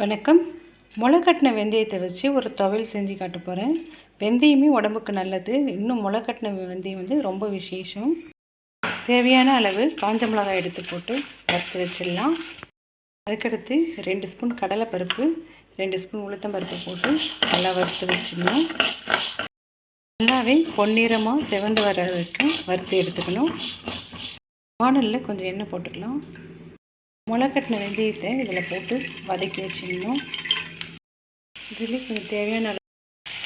வணக்கம். முளை கட்டின வெந்தயத்தை வச்சு ஒரு துவையல் செஞ்சு காட்ட போகிறேன் வெந்தயமே உடம்புக்கு நல்லது. இன்னும் முளை கட்டின வெந்தயம் வந்து ரொம்ப விசேஷம். தேவையான அளவு காஞ்ச மிளகாய் எடுத்து போட்டு வறுத்து வச்சிடலாம். அதுக்கடுத்து ரெண்டு ஸ்பூன் கடலைப்பருப்பு ரெண்டு ஸ்பூன் உளுத்தம்பருப்பு போட்டு நல்லா வறுத்து வச்சிடணும். நல்லாவே பொன்னிறமாக செவந்து வர வரைக்கும் வறுத்து எடுத்துக்கணும். வானலில் கொஞ்சம் எண்ணெய் போட்டுக்கலாம். முளைக்கட்டின வெந்தயத்தை இதில் போட்டு வதக்கி வச்சிடணும். இதில் கொஞ்சம் தேவையான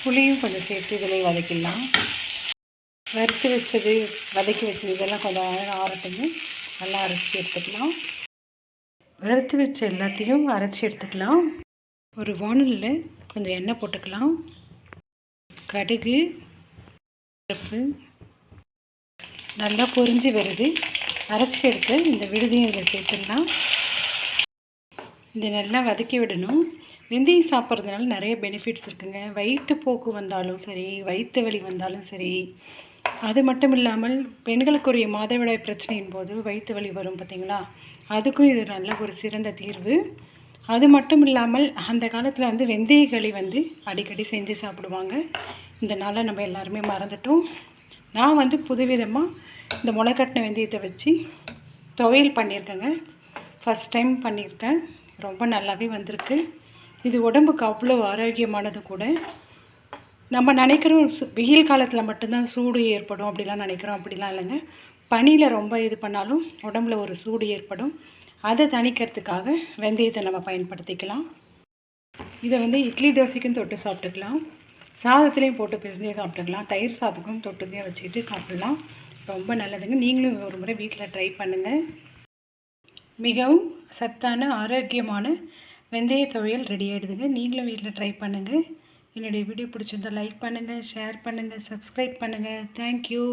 புளியும் கொஞ்சம் சேர்த்து இதில் வதக்கிடலாம். வறுத்து வச்சது வதக்கி வச்சது இதெல்லாம் கொஞ்சம் நேரம் நல்லா அரைச்சி எடுத்துக்கலாம். வறுத்து வச்ச எல்லாத்தையும் அரைச்சி எடுத்துக்கலாம். ஒரு வானலில் கொஞ்சம் எண்ணெய் போட்டுக்கலாம். கடுகு பருப்பு நல்லா பொரிஞ்சு வருது. அரைச்சி எடுத்து இந்த விடுதியும் இதில் சேர்த்துடலாம். இது நல்லா வதக்கி விடணும். வெந்தயம் சாப்பிட்றதுனால நிறைய பெனிஃபிட்ஸ் இருக்குங்க. வயிற்றுப்போக்கு வந்தாலும் சரி வயிற்று வலி வந்தாலும் சரி அது மட்டும் இல்லாமல் பெண்களுக்குரிய மாதவிடாய் பிரச்சனையின் போது வயிற்று வலி வரும் பார்த்திங்களா? அதுக்கும் இது நல்ல ஒரு சிறந்த தீர்வு. அது மட்டும் இல்லாமல் அந்த காலத்தில் வந்து வெந்தய களி வந்து அடிக்கடி செஞ்சு சாப்பிடுவாங்க. இந்த நாளை நம்ம எல்லாருமே மறந்துட்டோம். நான் வந்து புதுவிதமாக இந்த முளைக்கட்டின வெந்தயத்தை வச்சு துவையல் பண்ணியிருக்கேங்க. ஃபஸ்ட் டைம் பண்ணியிருக்கேன். ரொம்ப நல்லாவே வந்திருக்கு. இது உடம்புக்கு அவ்வளோ ஆரோக்கியமானது கூட. நம்ம நினைக்கிறோம் சு- வெயில் காலத்தில் மட்டும்தான் சூடு ஏற்படும் அப்படிலாம் நினைக்கிறோம். அப்படிலாம் இல்லைங்க. பனியில் ரொம்ப இது பண்ணாலும் உடம்புல ஒரு சூடு ஏற்படும். அதை தணிக்கிறதுக்காக வெந்தயத்தை நம்ம பயன்படுத்திக்கலாம். இதை வந்து இட்லி தோசைக்கும் தொட்டு சாப்பிட்டுக்கலாம். சாதத்துலேயும் போட்டு பிசைஞ்சே சாப்பிட்டுக்கலாம் தயிர் சாதத்துக்கும் தொட்டுக்கே வச்சுக்கிட்டு சாப்பிடலாம். ரொம்ப நல்லதுங்க. நீங்களும் ஒரு முறை வீட்டில் ட்ரை பண்ணுங்கள் மிகவும் சத்தான ஆரோக்கியமான வெந்தய துவையல் ரெடி ஆகிடுதுங்க நீங்களும் வீட்டில் ட்ரை பண்ணுங்கள் என்னுடைய வீடியோ பிடிச்சிருந்தால் லைக் பண்ணுங்கள் ஷேர் பண்ணுங்கள் சப்ஸ்கிரைப் பண்ணுங்கள் தேங்க்யூ